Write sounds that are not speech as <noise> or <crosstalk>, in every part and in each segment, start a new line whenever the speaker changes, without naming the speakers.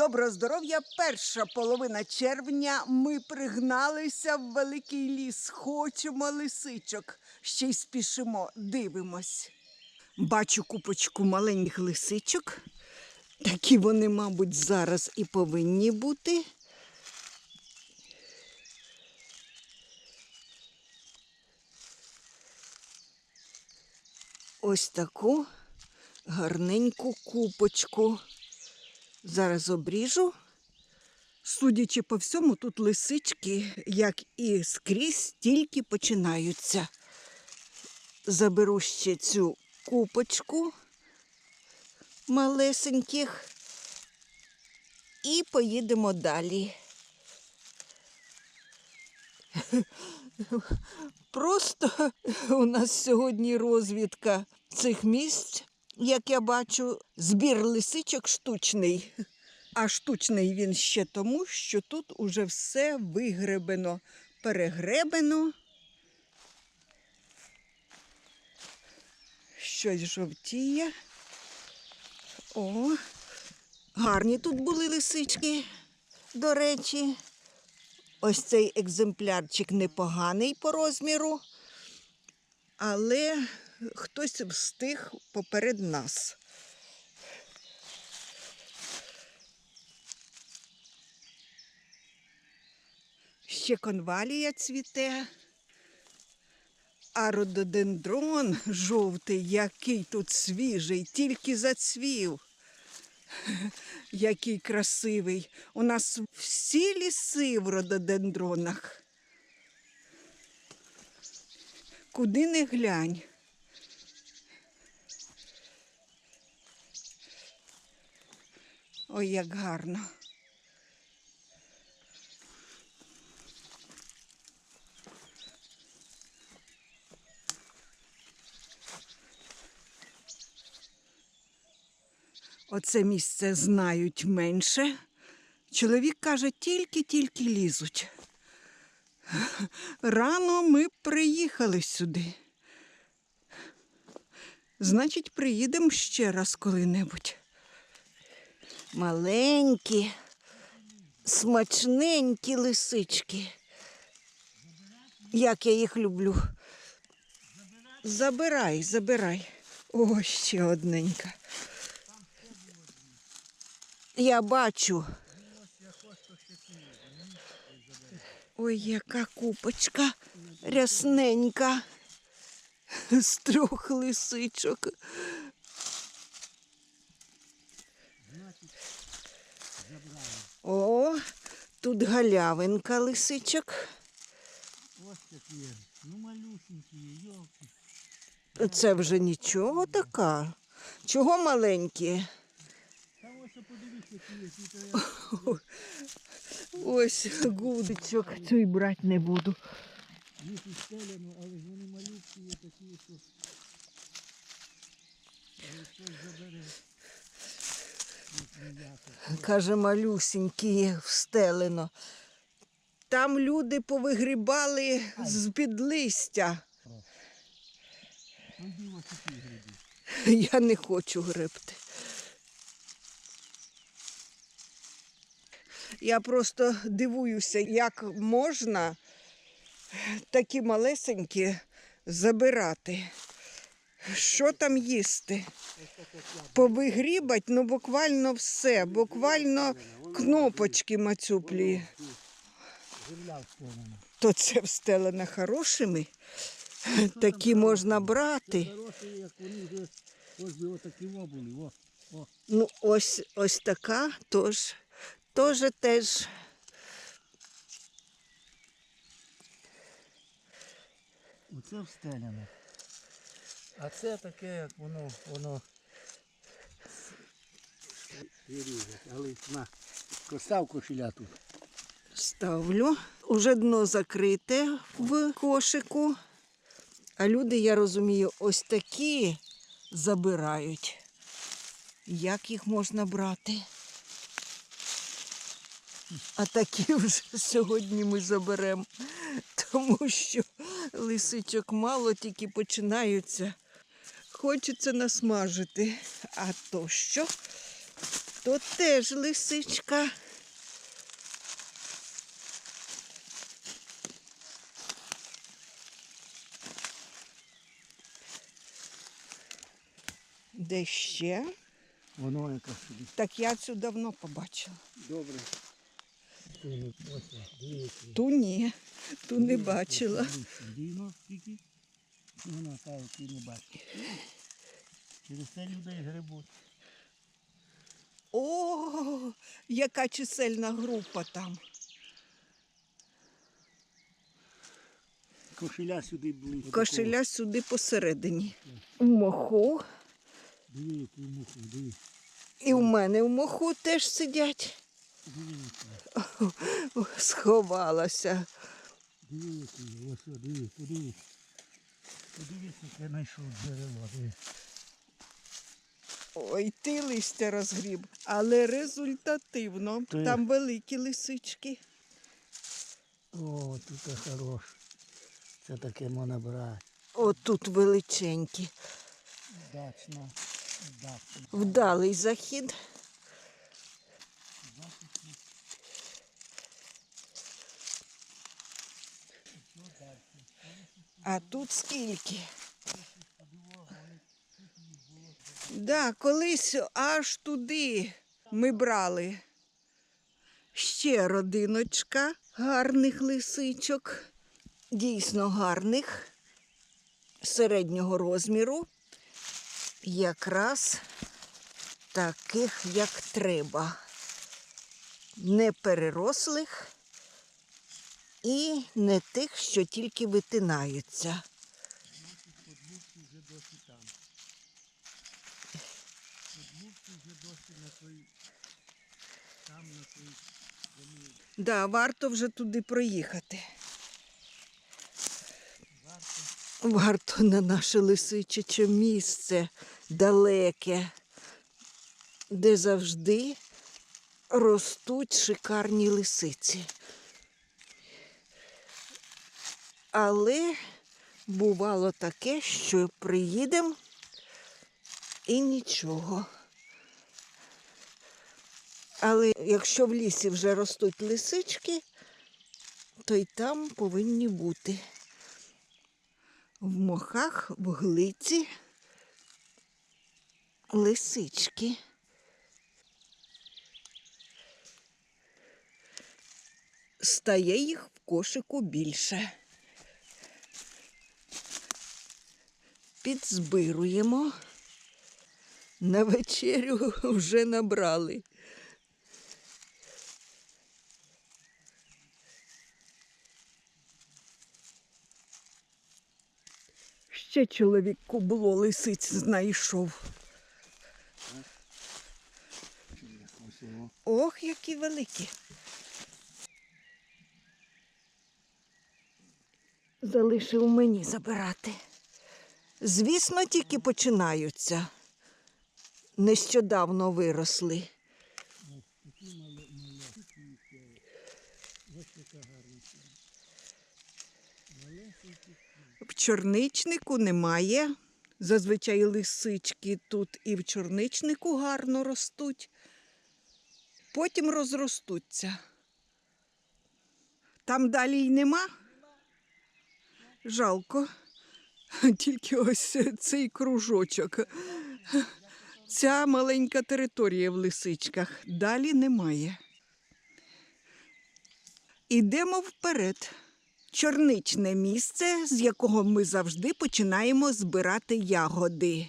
Доброго здоров'я! Перша половина червня. Ми пригналися в великий ліс. Хочемо лисичок. Ще й спішимо, дивимось. Бачу купочку маленьких лисичок. Такі вони, мабуть, зараз і повинні бути. Ось таку гарненьку купочку. Зараз обріжу. Судячи по всьому, тут лисички, як і скрізь, тільки починаються. Заберу ще цю купочку малесеньких і поїдемо далі. Просто у нас сьогодні розвідка цих місць, як я бачу, збір лисичок штучний. А штучний він ще тому, що тут уже все вигребено, перегребено. Щось жовтіє. О, гарні тут були лисички, до речі. Ось цей екземплярчик непоганий по розміру, але хтось встиг поперед нас. Ще конвалія цвіте. А рододендрон жовтий, який тут свіжий, тільки зацвів. <laughs> Який красивий. У нас всі ліси в рододендронах. Куди не глянь. Ой, як гарно. Оце місце знають менше. Чоловік каже, тільки-тільки лізуть. Рано ми приїхали сюди. Значить, приїдемо ще раз коли-небудь. Маленькі, смачненькі лисички. Як я їх люблю. Забирай, забирай. О, ще одненька. Я бачу. Ой, яка купочка рясненька з трьох лисичок. О, тут галявинка лисичок.
Ось такі, ну малюсенькі, йолки.
Це вже нічого така. Чого маленькі?
Та ось які є,
Ось гудочок. Цю брати не буду.
їх і стелено, але ж вони малюсі є такі, що але хтось забере. Їх ніяко.
Каже, малюсінькі встелено. Там люди повигрібали з-під листя. Я не хочу гребти. Я просто дивуюся, як можна такі малесенькі забирати. Що там їсти? Повигрібать, ну буквально все, буквально кнопочки мацюплі. То це встелено хорошими. Такі можна брати. Ну, ось, ось така, тож, теж теж.
Оце встелене. А це таке, як воно, воно вирізать. Але на, постав кошеля тут.
Ставлю. Уже дно закрите в кошику. А люди, я розумію, ось такі забирають. Як їх можна брати? А такі вже <laughs> сьогодні ми заберемо, тому що лисичок мало тільки починаються. Хочеться насмажити. А то що? Тут теж лисичка. Де ще?
Воно якраз собі.
Так я цю давно побачила.
Добре.
Ту ні, ту не бачила.
Та, який не бачить. Через це людей грибуть.
О, яка чисельна група там.
Кошеля сюди були.
Кошеля сюди посередині. В моху.
Диви, який муху, диви.
І в мене в моху теж сидять.
Диви, який.
Сховалася.
Диви, який. Ось, диви, подивись. Подивись, яке знайшов джерело.
Ой, ти листя розгріб. Але результативно.
Я-
Там великі лисички.
О, тут хорош. Це таке можна брати.
Отут величенькі.
Дачно. Дачно.
Вдалий захід. А тут скільки? Да, колись аж туди ми брали. Ще родиночка гарних лисичок, дійсно гарних, середнього розміру, якраз таких, як треба. Не перерослих і не тих, що тільки витинаються. Да, варто вже туди проїхати. Варто на наше лисичиче місце далеке, де завжди ростуть шикарні лисиці. Але бувало таке, що приїдемо і нічого. Але якщо в лісі вже ростуть лисички, то й там повинні бути. В мохах, в глиці лисички. Стає їх в кошику більше. Підзбируємо. На вечерю <laughs> вже набрали. Ще чоловік кубло лисиць знайшов. Ох, які великі. Залишив мені забирати. Звісно, тільки починаються. Нещодавно виросли. В чорничнику немає. Зазвичай лисички тут і в чорничнику гарно ростуть. Потім розростуться. Там далі й нема. Жалко. <laughs> Тільки ось цей кружочок. Ця маленька територія в лисичках. Далі немає. Ідемо вперед. Чорничне місце, з якого ми завжди починаємо збирати ягоди.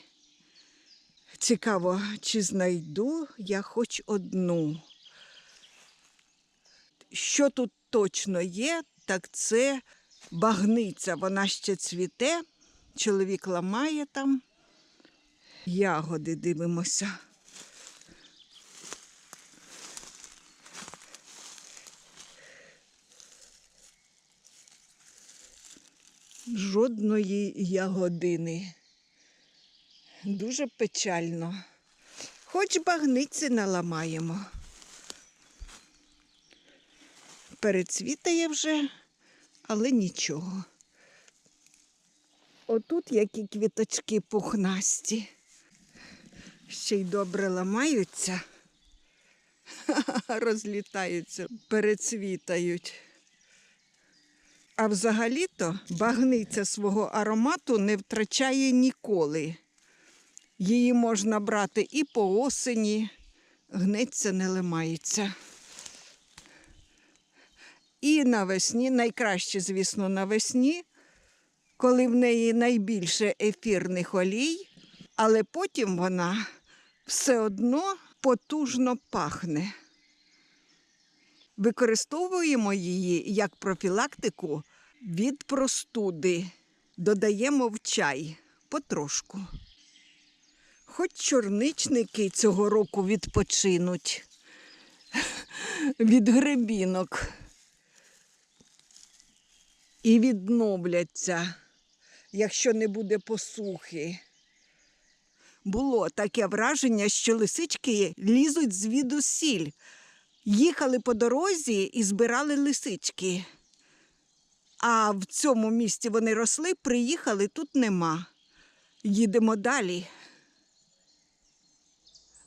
Цікаво, чи знайду я хоч одну. Що тут точно є, так це багниця. Вона ще цвіте. Чоловік ламає там. Ягоди дивимося. Жодної ягодини. Дуже печально. Хоч багниці наламаємо. Перецвітає вже, але нічого. Отут які квіточки пухнасті. Ще й добре ламаються. <laughs> розлітаються, перецвітають. А взагалі-то багниця свого аромату не втрачає ніколи. Її можна брати і по осені, гнеться, не лимається. І навесні, найкраще, звісно, навесні, коли в неї найбільше ефірних олій, але потім вона все одно потужно пахне. Використовуємо її як профілактику від простуди. Додаємо в чай потрошку. Хоч чорничники цього року відпочинуть <laughs> від гребінок і відновляться, якщо не буде посухи. Було таке враження, що лисички лізуть звідусіль. Їхали по дорозі і збирали лисички. А в цьому місці вони росли, приїхали, тут нема. Їдемо далі.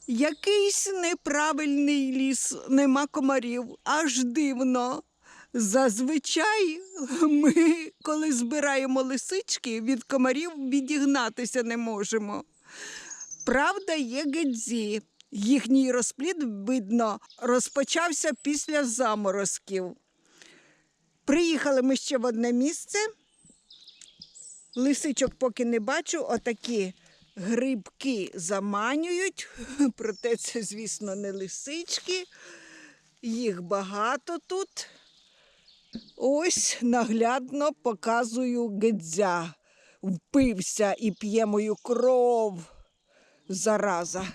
Якийсь неправильний ліс, нема комарів, аж дивно. Зазвичай ми, коли збираємо лисички, від комарів відігнатися не можемо. Правда, є гедзі. Їхній розплід, видно, розпочався після заморозків. Приїхали ми ще в одне місце. Лисичок поки не бачу, отакі грибки заманюють, проте це, звісно, не лисички. Їх багато тут. Ось наглядно показую гедзя. Впився і п'є мою кров. Зараза.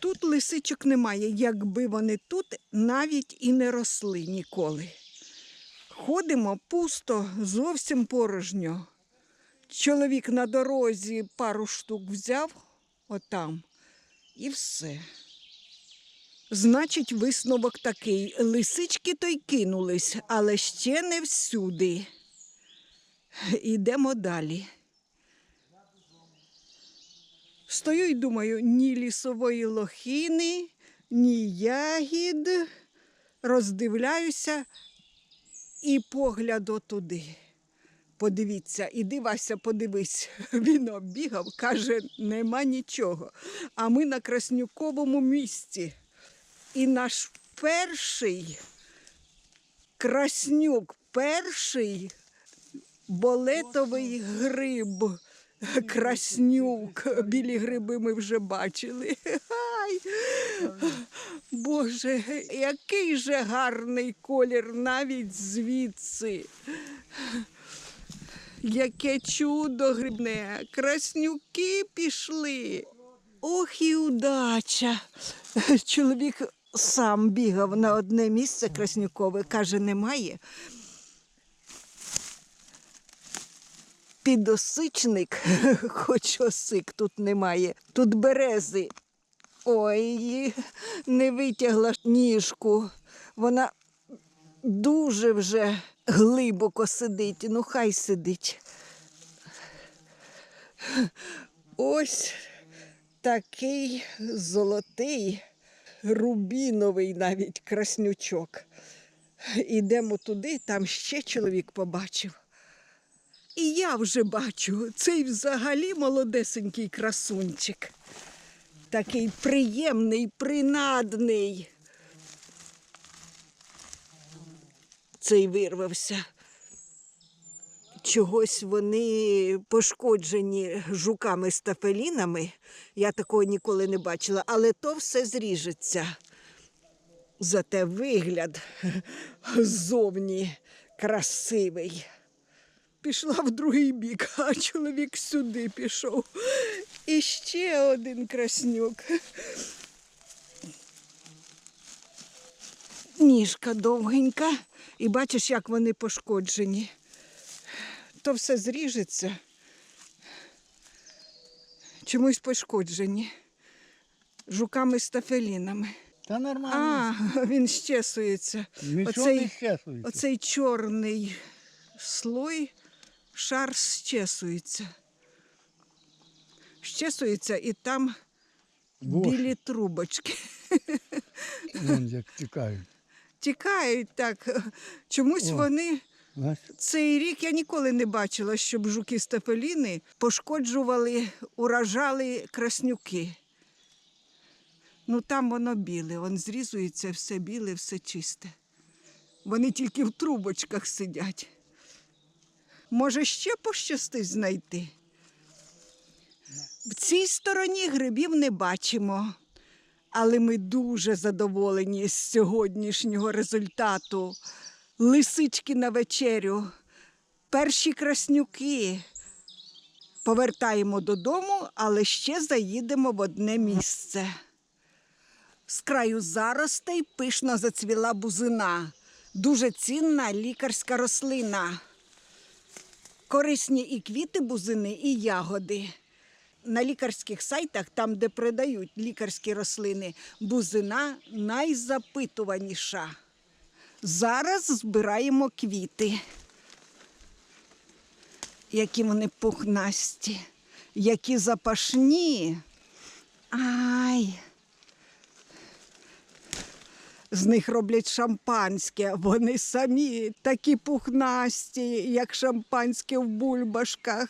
Тут лисичок немає, якби вони тут навіть і не росли ніколи. Ходимо пусто, зовсім порожньо. Чоловік на дорозі пару штук взяв отам і все. Значить, висновок такий. Лисички то й кинулись, але ще не всюди. Ідемо далі. Стою і думаю, ні лісової лохини, ні ягід. Роздивляюся і погляд отуди. Подивіться, іди, Вася, подивись. <laughs> Він оббігав, каже, нема нічого. А ми на Краснюковому місці. І наш перший краснюк, перший болетовий гриб. Краснюк. Білі гриби ми вже бачили. Ай! Боже, який же гарний колір навіть звідси. Яке чудо грибне, краснюки пішли. Ох і удача. Чоловік сам бігав на одне місце краснюкове, каже, немає. Підосичник, <laughs> хоч осик тут немає. Тут берези. Ой, не витягла ніжку. Вона дуже вже глибоко сидить. Ну, хай сидить. Ось такий золотий, рубіновий навіть краснючок. Ідемо туди, там ще чоловік побачив. І я вже бачу цей взагалі молодесенький красунчик. Такий приємний, принадний. Цей вирвався. Чогось вони пошкоджені жуками стафелінами. Я такого ніколи не бачила, але то все зріжеться. Зате вигляд ззовні красивий. Пішла в другий бік, а чоловік сюди пішов. І ще один краснюк. Ніжка довгенька, і бачиш, як вони пошкоджені. То все зріжеться. Чомусь пошкоджені. Жуками стафелінами.
Та нормально.
А, він щесується.
Нічого не
Оцей, оцей чорний слой, шар щесується. Щесується і там
Боже.
білі трубочки.
Вон як тікають.
Тікають так. Чомусь
О.
вони. Цей рік я ніколи не бачила, щоб жуки стафеліни пошкоджували, уражали краснюки. Ну там воно біле, он зрізується все біле, все чисте. Вони тільки в трубочках сидять. Може, ще пощастить знайти. В цій стороні грибів не бачимо, але ми дуже задоволені з сьогоднішнього результату. Лисички на вечерю, перші краснюки. Повертаємо додому, але ще заїдемо в одне місце. З краю заростей пишно зацвіла бузина, дуже цінна лікарська рослина. Корисні і квіти бузини, і ягоди. На лікарських сайтах, там, де продають лікарські рослини, бузина найзапитуваніша. Зараз збираємо квіти. Які вони пухнасті, які запашні. Ай. З них роблять шампанське. Вони самі такі пухнасті, як шампанське в бульбашках.